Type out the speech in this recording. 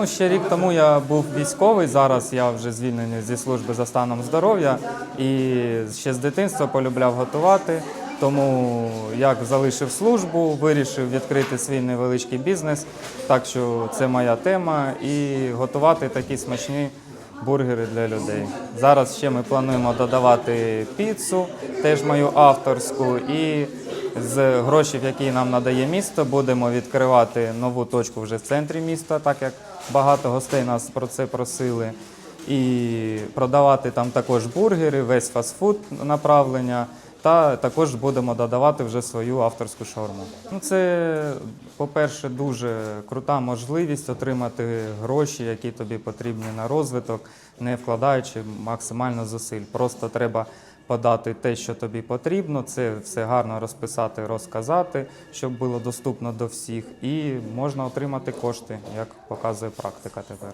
Ну, ще рік тому я був військовий, зараз я вже звільнений зі служби за станом здоров'я і ще з дитинства полюбляв готувати. Тому як залишив службу, вирішив відкрити свій невеличкий бізнес. Так що це моя тема і готувати такі смачні бургери для людей. Зараз ще ми плануємо додавати піцу, теж мою авторську, і з грошей, які нам надає місто, будемо відкривати нову точку вже в центрі міста, так як багато гостей нас про це просили. І продавати там також бургери, весь фастфуд направлення. Та також будемо додавати вже свою авторську шаурму. Ну, це, по-перше, дуже крута можливість отримати гроші, які тобі потрібні на розвиток, не вкладаючи максимально зусиль. Просто треба подати те, що тобі потрібно, це все гарно розписати, розказати, щоб було доступно до всіх, і можна отримати кошти, як показує практика тепер.